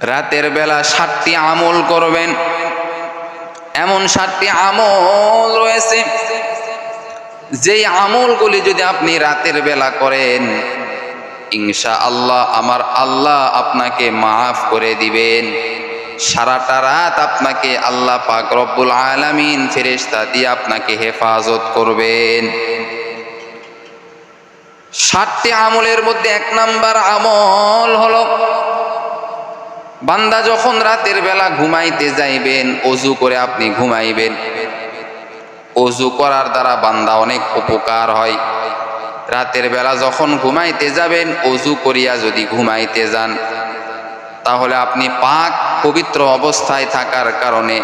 রাতের বেলা সাতটি আমল করবেন। এমন সাতটি আমল রয়েছে। যেই আমলগুলি যদি আপনি রাতের বেলা করেন ইনশা আল্লাহ আমার আল্লাহ আপনাকে মাফ করে দিবেন। সারাটা রাত আপনাকে আল্লাহ পাক রব্বুল আলামিন ফেরেশতা দিয়ে আপনাকে হেফাজত করবেন। সাতটি আমলের মধ্যে এক নাম্বার আমল হলো বান্দা যখন রাতের বেলা ঘুমাইতে যাইবেন, অজু করে আপনি ঘুমাইবেন। অজু করার দ্বারা বান্দা অনেক উপকার হয়। রাতের বেলা যখন ঘুমাইতে যাবেন, অজু করিয়া যদি ঘুমাইতে যান, তাহলে আপনি পাক, পবিত্র অবস্থায় থাকার কারণে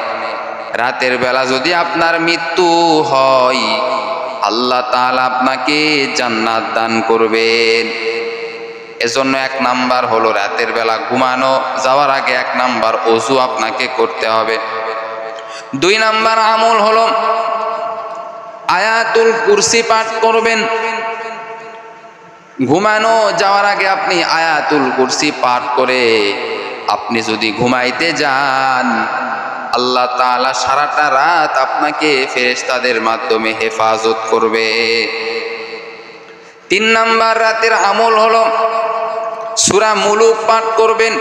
রাতের বেলা যদি আপনার মৃত্যু হয়, আল্লাহ তাআলা আপনাকে জান্নাত দান করবেন। এজন্য এক নাম্বার হলো রাতের বেলা ঘুমানো, যাওয়ার আগে এক নাম্বার অজু আপনাকে করতে হবে। দুই নাম্বার আমল হলো আয়াতুল কুরসি পাঠ করবেন। ঘুমানো, যাওয়ার আগে আপনি আয়াতুল কুরসি পাঠ করে আপনি যদি ঘুমাইতে যান, আল্লাহ তাআলা সারাটা রাত আপনাকে ফেরেশতাদের মাধ্যমে হেফাজত করবে। তিন নাম্বার রাতের আমল হলো সুরা মুলুক পাঠ করবেন।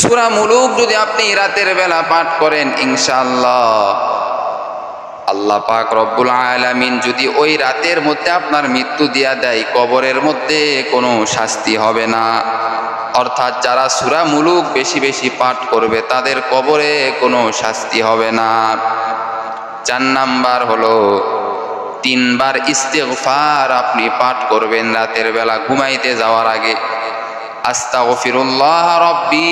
সুরা মুলুক যদি আপনি রাতের বেলা পাঠ করেন, ইনশাআল্লাহ। আল্লাহ পাক রব্বুল আলামিন যদি ওই রাতের মধ্যে আপনার মৃত্যু দিয়া দেয়, কবরের মধ্যে কোনো শাস্তি হবে না। অর্থাৎ যারা সুরা মুলুক বেশি বেশি পাঠ করবে, তাদের কবরে কোনো শাস্তি হবে না। চার নাম্বার হলো তিনবার ইস্তেগফার আপনি পাঠ করবেন রাতের বেলা ঘুমাইতে যাওয়ার আগে। আস্তাগফিরুল্লাহ রব্বি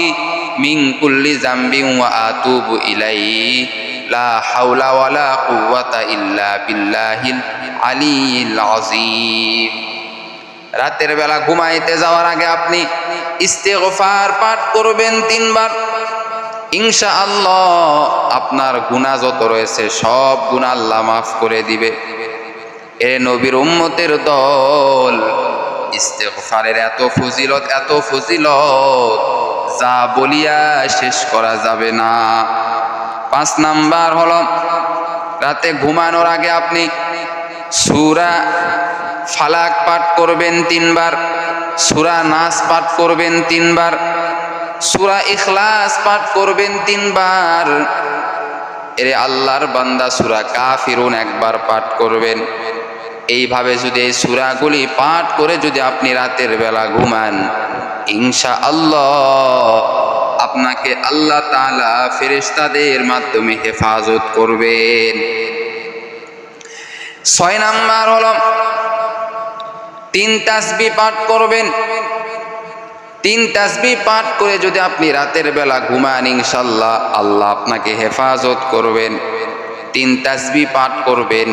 মিন কুল্লি জামবিন ওয়া আতুবু ইলাইহি। লা হাওলা ওয়ালা কুওয়াতা ইল্লা বিল্লাহিল রাতের বেলা ঘুমাইতে যাওয়ার আগে আপনি ইস্তেগফার পাঠ করবেন তিনবার। ইনশা আল্লাহ আপনার গুনাহ যত রয়েছে সব গুনাহ আল্লাহ মাফ করে দিবে। এ নবীর উম্মতের দল। ইস্তেগফারের এত ফজিলত এত ফজিলত, যা বলিয়া শেষ করা যাবে না। পাঁচ নাম্বার হলো, রাতে ঘুমানোর আগে আপনি সুরা ফালাক পাঠ করবেন তিনবার, সুরা নাস পাঠ করবেন তিনবার, সুরা ইখলাস পাঠ করবেন তিনবার। এরে আল্লাহর বান্দা সুরা কাফিরুন একবার পাঠ করবেন। এইভাবে যদি এই সুরাগুলি পাঠ করে যদি আপনি রাতের বেলা ঘুমান ইনশা আল্লাহ আপনাকে আল্লাহ তাআলা ফেরেশতাদের মাধ্যমে হেফাজত করবেন। ছয় নাম্বার হলো, তিন তাসবি পাঠ করবেন। তিন তাসবি পাঠ করে যদি আপনি রাতের বেলা ঘুমান ইনশাল্লাহ আল্লাহ আপনাকে হেফাজত করবেন। তিন তাসবি পাঠ করবেন।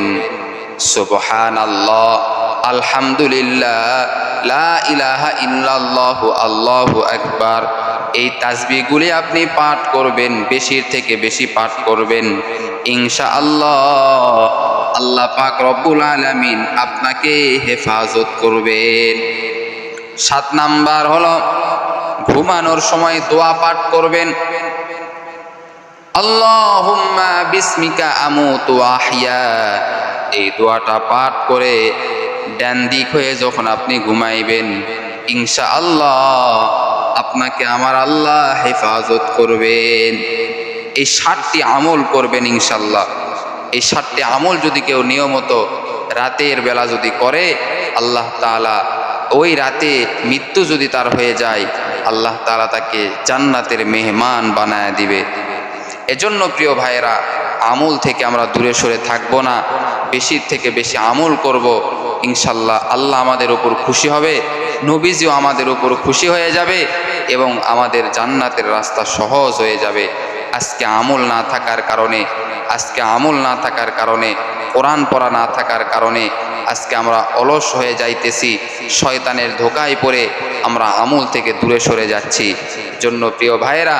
সুবহান আল্লাহ আলহামদুলিল্লাহ, লা ইলাহা ইল্লাল্লাহু, আল্লাহু আকবার। এই তাসবিগুলি আপনি পাঠ করবেন, বেশির থেকে বেশি পাঠ করবেন ইনশা আল্লাহ আল্লাহ পাক রব্বুল আলামিন আপনাকে হেফাজত করবেন। সাত নাম্বার হলো, ঘুমানোর সময় দোয়া পাঠ করবেন। আল্লাহুম্মা বিসমিকা আমুতু আহিয়া এই দোয়াটা পাঠ করে ডান দিক হয়ে যখন আপনি ঘুমাইবেন ইনশা আল্লাহ আপনাকে আমার আল্লাহ হেফাজত করবেন। এই ষাটটি আমল করবেন ইনশাল্লাহ এই ষাটটি আমল যদি কেউ নিয়মত রাতের বেলা যদি করে, আল্লাহ তাআলা ওই রাতে মৃত্যু যদি তার হয়ে যায়, আল্লাহ তাআলা তাকে জান্নাতের মেহমান বানায় দিবে। এজন্য প্রিয় ভাইয়েরা আমল থেকে আমরা দূরে সরে থাকব না। বেশির থেকে বেশি আমল করব। ইনশাল্লাহ আল্লাহ আমাদের ওপর খুশি হবে, নবীজিও আমাদের ওপর খুশি হয়ে যাবে এবং আমাদের জান্নাতের রাস্তা সহজ হয়ে যাবে। আজকে আমল না থাকার কারণে আজকে আমল না থাকার কারণে, কোরআন পড়া না থাকার কারণে আজকে আমরা অলস হয়ে যাইতেছি, শয়তানের ধোকায় পড়ে আমরা আমল থেকে দূরে সরে যাচ্ছি। জন্য প্রিয় ভাইয়েরা,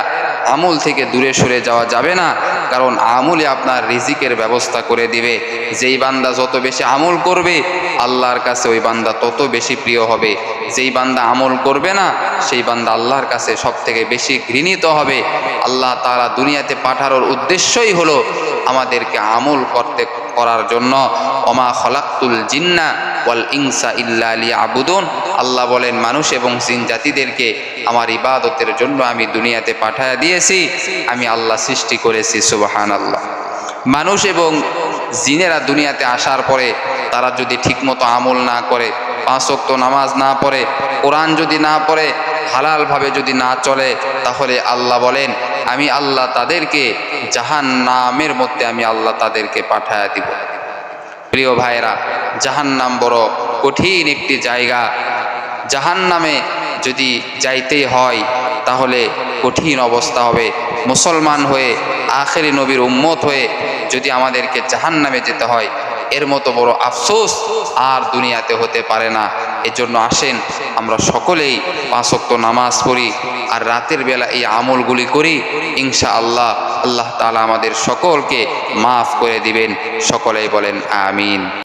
আমল থেকে দূরে সরে যাওয়া যাবে না, কারণ আমলই আপনার রিজিকের ব্যবস্থা করে দিবে। যেই বান্দা যত বেশি আমল করবে, আল্লাহর কাছে ওই বান্দা তত বেশি প্রিয় হবে। যেই বান্দা আমল করবে না, সেই বান্দা আল্লাহর কাছে সব থেকে বেশি ঘৃণিত হবে। আল্লাহ তারা দুনিয়াতে পাঠানোর উদ্দেশ্যই হলো আমাদেরকে আমল করতে, করার জন্য অমা খলাক্তুল জিন্না ওয়াল ইনসা ইল্লা আলী আবুদন আল্লাহ বলেন, মানুষ এবং জিন জাতিদেরকে আমার ইবাদতের জন্য আমি দুনিয়াতে পাঠায়া দিয়েছি, আমি আল্লাহ সৃষ্টি করেছি সুবাহান আল্লাহ মানুষ এবং জিনেরা দুনিয়াতে আসার পরে, তারা যদি ঠিকমতো আমল না করে পাঁচক্ত নামাজ না পড়ে, কোরআন যদি না পড়ে হালালভাবে যদি না চলে, তাহলে আল্লাহ বলেন, আমি আল্লাহ তাদেরকে জাহান নামের মধ্যে আমি আল্লাহ তাদেরকে পাঠায়া দিব। প্রিয় ভাইরা জাহান নাম বড় কঠিন একটি জায়গা। জাহান নামে যদি যাইতেই হয়, তাহলে কঠিন অবস্থা হবে। মুসলমান হয়ে, আখেরি নবীর উম্মত হয়ে যদি আমাদেরকে জাহান নামে যেতে হয় এর মতো বড় আফসোস আর দুনিয়াতে হতে পারে না। এজন্য আসেন, আমরা সকলেই পাঁচক্ত নামাজ পড়ি আর রাতের বেলা এই আমলগুলি করি। ইনশা আল্লাহ আল্লাহ তালা আমাদের সকলকে মাফ করে দিবেন। সকলেই বলেন, আমিন।